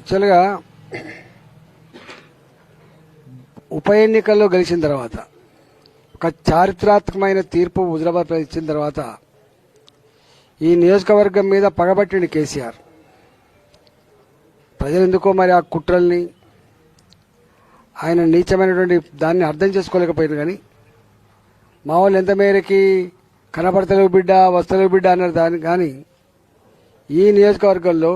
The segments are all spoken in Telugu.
యాక్చువల్గా ఉప ఎన్నికల్లో గెలిచిన తర్వాత ఒక చారిత్రాత్మకమైన తీర్పు హుజరాబాద్ ఇచ్చిన తర్వాత ఈ నియోజకవర్గం మీద పగబట్టిండు కేసీఆర్. ప్రజలు ఎందుకో మరి ఆ కుట్రల్ని ఆయన నీచమైనటువంటి దాన్ని అర్థం చేసుకోలేకపోయింది కానీ మా వాళ్ళు ఎంత మేరకి కనపడతలేవు బిడ్డ వస్తలేవు బిడ్డ అన్నారు దాన్ని కానీ ఈ నియోజకవర్గంలో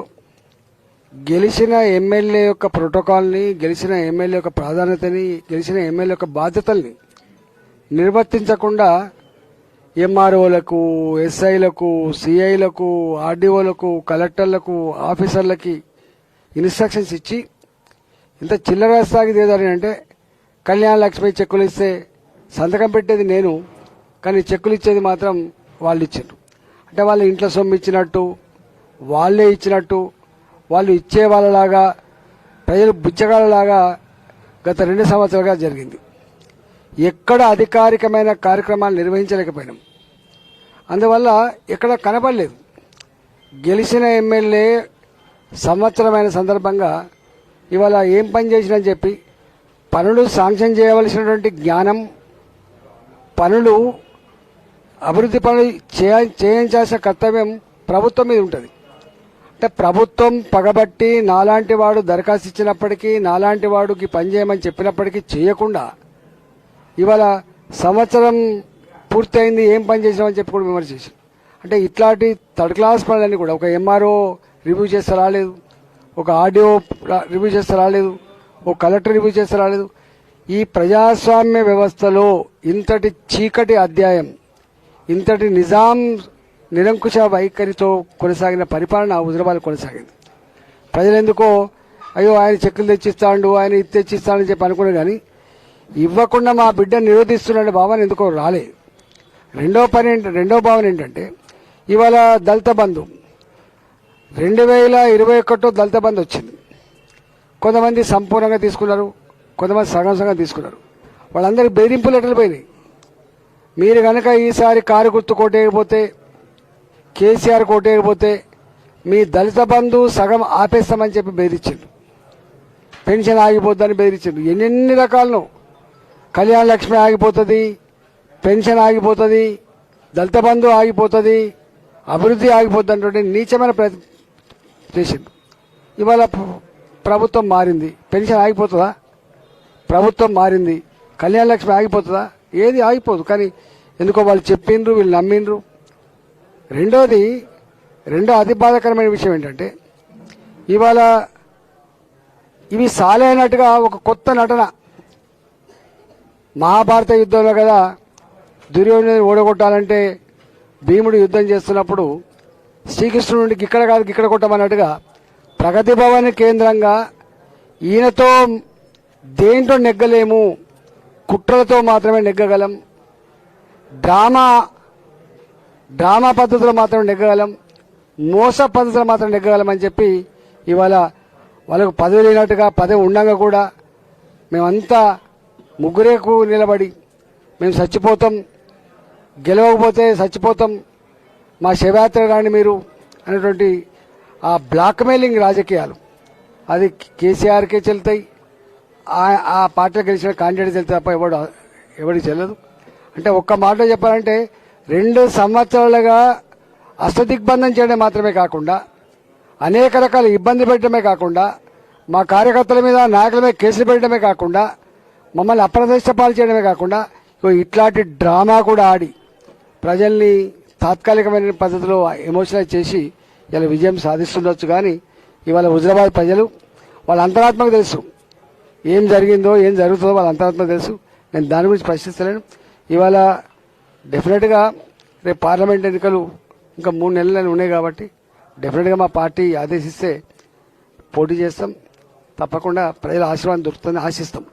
గెలిచిన ఎమ్మెల్యే యొక్క ప్రోటోకాల్ని గెలిచిన ఎమ్మెల్యే యొక్క ప్రాధాన్యతని గెలిచిన ఎమ్మెల్యే యొక్క బాధ్యతల్ని నిర్వర్తించకుండా ఎంఆర్ఓలకు ఎస్ఐలకు సిఐలకు ఆర్డీఓలకు కలెక్టర్లకు ఆఫీసర్లకి ఇన్స్ట్రక్షన్స్ ఇచ్చి ఇంత చిల్లర స్థాయికి ఏదని అంటే కళ్యాణ లక్ష్మి చెక్కులు ఇస్తే సంతకం పెట్టేది నేను కానీ చెక్కులు ఇచ్చేది మాత్రం వాళ్ళు ఇచ్చారు. అంటే వాళ్ళ ఇంట్లో సొమ్ము ఇచ్చినట్టు వాళ్ళే ఇచ్చినట్టు వాళ్ళు ఇచ్చే వాళ్ళలాగా ప్రజలు బుచ్చగాళ్ళలాగా గత రెండు సంవత్సరాలుగా జరిగింది. ఎక్కడ అధికారికమైన కార్యక్రమాలు నిర్వహించలేకపోయినాం. అందువల్ల ఎక్కడ కనపడలేదు. గెలిచిన ఎమ్మెల్యే సంవత్సరమైన సందర్భంగా ఇవాళ ఏం పని చేసినని చెప్పి పనులు శాంక్షన్ చేయవలసినటువంటి జ్ఞానం పనులు అభివృద్ధి పనులు చేయ చేయించాల్సిన కర్తవ్యం ప్రభుత్వం మీద ఉంటుంది. అంటే ప్రభుత్వం పగబట్టి నాలాంటి వాడు దరఖాస్తు ఇచ్చినప్పటికీ నాలాంటి వాడికి పని చేయమని చెప్పినప్పటికీ చేయకుండా ఇవాళ సంవత్సరం పూర్తయింది ఏం పని చేసామని చెప్పి కూడా విమర్శించారు అంటే ఇట్లాంటి థర్డ్ క్లాస్ పనులన్నీ కూడా ఒక ఎంఆర్ఓ రివ్యూ చేస్తే రాలేదు ఒక ఆడియో రివ్యూ చేస్తే రాలేదు ఒక కలెక్టర్ రివ్యూ చేస్తే రాలేదు. ఈ ప్రజాస్వామ్య వ్యవస్థలో ఇంతటి చీకటి అధ్యాయం ఇంతటి నిజాం నిరంకుశ వైఖరితో కొనసాగిన పరిపాలన హుజరాబాద్ కొనసాగింది. ప్రజలు ఎందుకో అయ్యో ఆయన చెక్కులు తెచ్చిస్తాడు ఆయన ఇది తెచ్చిస్తాడని చెప్పి అనుకున్నాడు కానీ ఇవ్వకుండా మా బిడ్డ నిరోధిస్తున్నాడు భావన ఎందుకో రాలే. రెండో పని రెండో భావన ఏంటంటే ఇవాళ దళిత బంధు. రెండు వేల ఇరవై ఒకటో దళిత బంధు వచ్చింది. కొంతమంది సంపూర్ణంగా తీసుకున్నారు కొంతమంది సగం సగం తీసుకున్నారు. వాళ్ళందరికీ బెదిరింపు లెటర్లు పోయినాయి? మీరు కనుక ఈసారి కారు గుర్తు కొట్టేయకపోతే కేసీఆర్ కొట్టేయకపోతే మీ దళిత బంధు సగం ఆపేస్తామని చెప్పి బెదిరించిండు. పెన్షన్ ఆగిపోద్దని బెదిరించిండు. ఎన్నెన్ని రకాలను? కళ్యాణ లక్ష్మి ఆగిపోతుంది పెన్షన్ ఆగిపోతుంది దళిత బంధు ఆగిపోతుంది అభివృద్ధి ఆగిపోతుంది అంటే నీచమైన ప్రయత్నం చేసిండు. ఇవాళ ప్రభుత్వం మారింది. పెన్షన్ ఆగిపోతుందా? ప్రభుత్వం మారింది. కళ్యాణ లక్ష్మి ఆగిపోతుందా? ఏది ఆగిపోదు. కానీ ఎందుకో వాళ్ళు చెప్పిండ్రు వీళ్ళు నమ్మిండ్రు. రెండోది రెండో అతి బాధాకరమైన విషయం ఏంటంటే ఇవాళ ఇవి సాలైనట్టుగా ఒక కొత్త నటన. మహాభారత యుద్ధంలో కదా దుర్యోధను ఓడగొట్టాలంటే భీముడు యుద్ధం చేస్తున్నప్పుడు శ్రీకృష్ణుడికి ఇక్కడ కాదు ఇక్కడ కొట్టమన్నట్టుగా ప్రగతి భవన్ కేంద్రంగా ఈయనతో దేంట్లో నెగ్గలేము కుట్రలతో మాత్రమే నెగ్గగలం. డ్రామా డ్రామా పద్ధతిలో మాత్రం నెగ్గగలం మోస పద్ధతిలో మాత్రం నెగ్గగలం అని చెప్పి ఇవాళ వాళ్ళకు పదవి లేనట్టుగా పదవి ఉండగా కూడా మేమంతా ముగ్గురేకు నిలబడి మేము చచ్చిపోతాం గెలవకపోతే చచ్చిపోతాం మా శివయాత్ర రాని మీరు అనేటువంటి ఆ బ్లాక్మెయిలింగ్ రాజకీయాలు. అది కేసీఆర్కే చెల్తాయి ఆ- ఆ పార్టీలో గెలిచిన కాండిడేట్ వెళ్తే తప్ప ఎవడు ఎవరికి చెల్లదు. అంటే ఒక్క మాట చెప్పాలంటే రెండు సంవత్సరాలుగా అష్టదిగ్బంధం చేయడం మాత్రమే కాకుండా అనేక రకాల ఇబ్బంది పెట్టడమే కాకుండా మా కార్యకర్తల మీద నాయకుల మీద కేసులు పెట్టడమే కాకుండా మమ్మల్ని అప్రదిష్ట పాలు చేయడమే కాకుండా ఇగో ఇట్లాంటి డ్రామా కూడా ఆడి ప్రజల్ని తాత్కాలికమైన పద్ధతిలో ఎమోషనలైజ్ చేసి ఇలా విజయం సాధిస్తుండొచ్చు. కానీ ఇవాళ హుజరాబాద్ ప్రజలు వాళ్ళ అంతరాత్మకు తెలుసు. ఏం జరిగిందో ఏం జరుగుతుందో వాళ్ళ అంతరాత్మకు తెలుసు. నేను దాని గురించి ప్రశ్నిస్తలేను. ఇవాళ డెఫినెట్గా రేపు పార్లమెంట్ ఎన్నికలు ఇంకా మూడు నెలలు ఉన్నాయి కాబట్టి డెఫినెట్గా మా పార్టీ ఆదేశిస్తే పోటీ చేస్తాం. తప్పకుండా ప్రజల ఆశీర్వాదం దొరుకుతుందని ఆశిస్తాం.